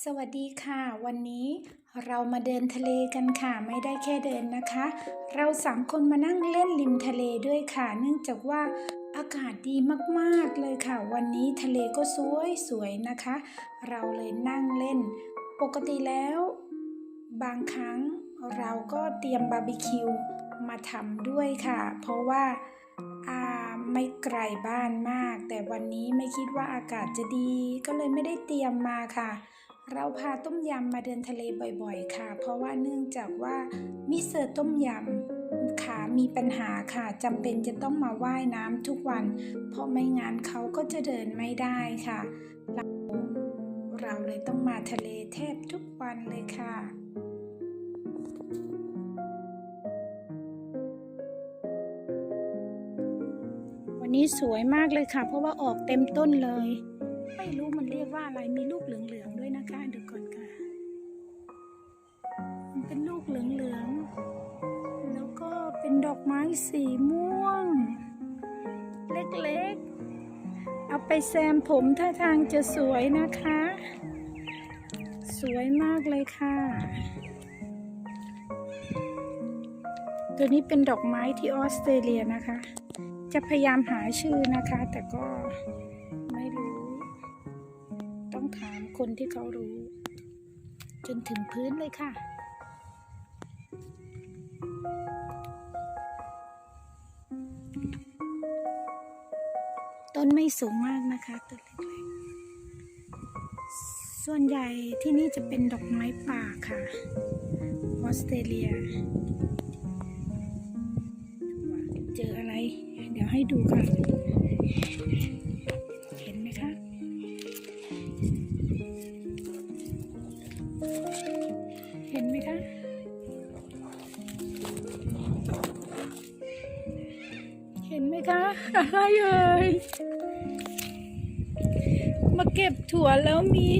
สวัสดีค่ะ วันนี้เรามาเดินทะเลกันค่ะ ไม่ได้แค่เดินนะคะ เราสามคนมานั่งเล่นริมทะเลด้วยค่ะ เนื่องจากว่าอากาศดีมากๆเลยค่ะ วันนี้ทะเลก็สวยสวยๆนะคะ เราเลยนั่งเล่น ปกติแล้ว บางครั้งเราก็เตรียมบาร์บีคิวมาทำด้วยค่ะ เพราะว่าอ่าไม่ไกลบ้านมาก แต่วันนี้ไม่คิดว่าอากาศจะดี ก็เลยไม่ได้เตรียมมาค่ะ เราพาต้มยำมาเดินทะเลบ่อยๆ ค่ะ เพราะว่าเนื่องจากว่ามิสเตอร์ต้มยำขามีปัญหาค่ะจำเป็นจะต้องมาว่ายน้ำทุกวัน เพราะไม่งั้นเขาก็จะเดินไม่ได้ค่ะ เราเราเลยต้องมาทะเลแทบทุกวันเลยค่ะวันนี้สวยมากเลยค่ะ เพราะว่าออกเต็มต้นเลย ไม่รู้มันเรียกว่าอะไรมีลูกเหลืองๆด้วย นะคะเดี๋ยวก่อนค่ะ มันเป็นลูกเหลืองๆ แล้วก็เป็นดอกไม้สีม่วง เล็กๆ เอาไปแซมผมท่าทางจะสวยนะคะ สวยมากเลยค่ะ ตัวนี้เป็นดอกไม้ที่ออสเตรเลียนะคะ จะพยายามหาชื่อนะคะ แต่ก็ ถามคนที่เขารู้ จนถึงพื้นเลยค่ะ ต้นไม่สูงมากนะคะต้นเล็กๆ ส่วนใหญ่ที่นี่จะเป็นดอกไม้ป่าค่ะ ออสเตรเลีย เจออะไร เดี๋ยวให้ดูค่ะ เห็นไหมคะ คะอะไรเอ่ยมาเก็บถั่วแล้วมี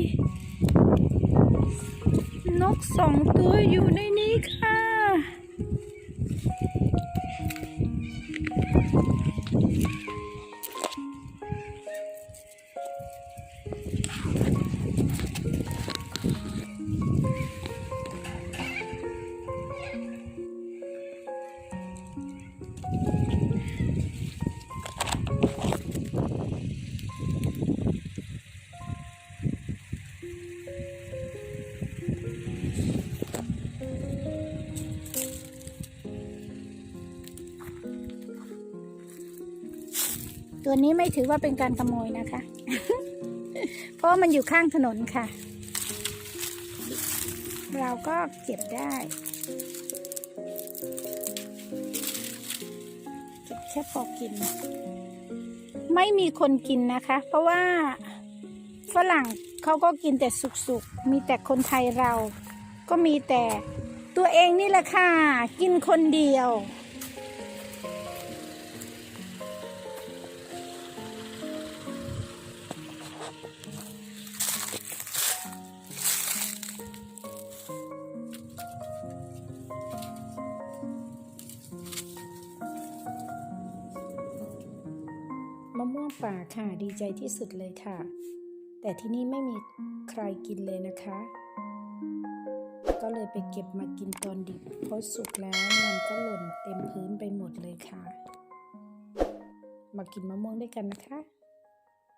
นกสองตัวอยู่ในนี้ค่ะ ตัวนี้ไม่ถือว่าเป็นการขโมยนะคะ เพราะมันอยู่ข้างถนนค่ะ เราก็เก็บได้ เก็บแค่พอกิน ไม่มีคนกินนะคะ เพราะว่าฝรั่งเขาก็กินแต่สุกๆ มีแต่คนไทยเรา ก็มีแต่ตัวเองนี่แหละค่ะ กินคนเดียว ป่าค่ะดีใจที่สุดเลยค่ะ แต่ที่นี่ไม่มีใครกินเลยนะคะ ก็เลยไปเก็บมากินตอนดิบเพราะสุกแล้วมันก็หล่นเต็มพื้นไปหมดเลยค่ะ มากินมะม่วงด้วยกันนะคะ